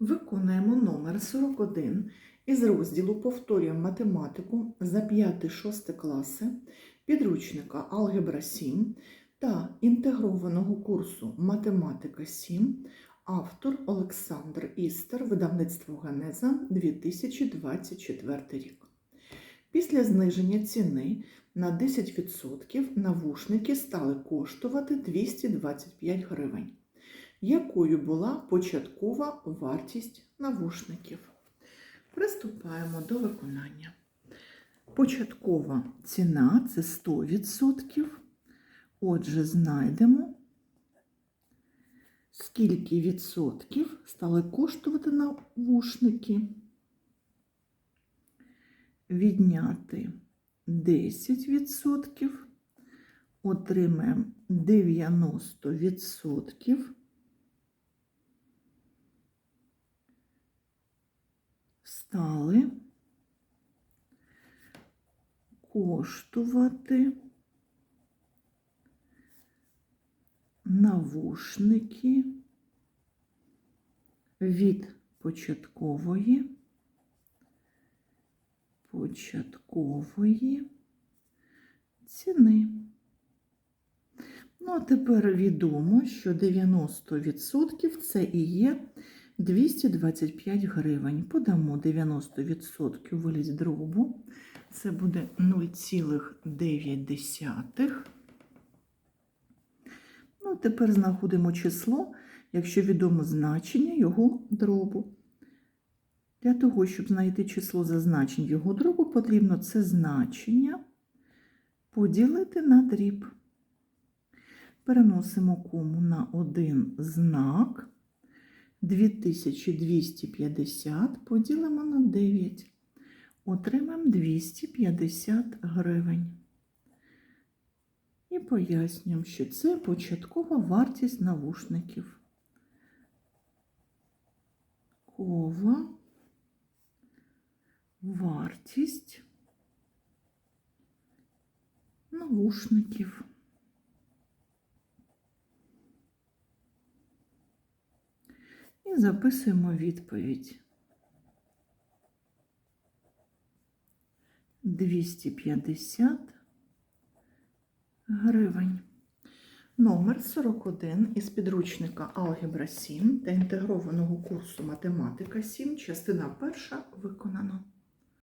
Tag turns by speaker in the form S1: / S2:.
S1: Виконуємо номер 41 із розділу Повторюємо математику за 5-6 класи підручника Алгебра 7 та інтегрованого курсу Математика 7, автор Олександр Істер, видавництво Генеза 2024 рік. Після зниження ціни на 10% навушники стали коштувати 225 гривень якою була початкова вартість навушників. Приступаємо до виконання. Початкова ціна це 100%. Отже, знайдемо, скільки відсотків стали коштувати навушники. Відняти 10%, отримаємо 90%. Стали коштувати навушники від початкової початкової ціни. Ну, а тепер відомо, що 90% це і є 225 гривень. Подамо 90% виліз дробу. Це буде 0,9. Ну, тепер знаходимо число, якщо відомо значення його дробу. Для того, щоб знайти число за значення його дробу, потрібно це значення поділити на дріб. Переносимо кому на один знак. 2250 поділимо на 9. Отримаємо 250 гривень. І пояснюємо, що це початкова вартість навушників. Кова вартість навушників. І записуємо відповідь. 250 гривень. Номер 41 із підручника Алгебра 7 та інтегрованого курсу Математика 7, частина перша виконано.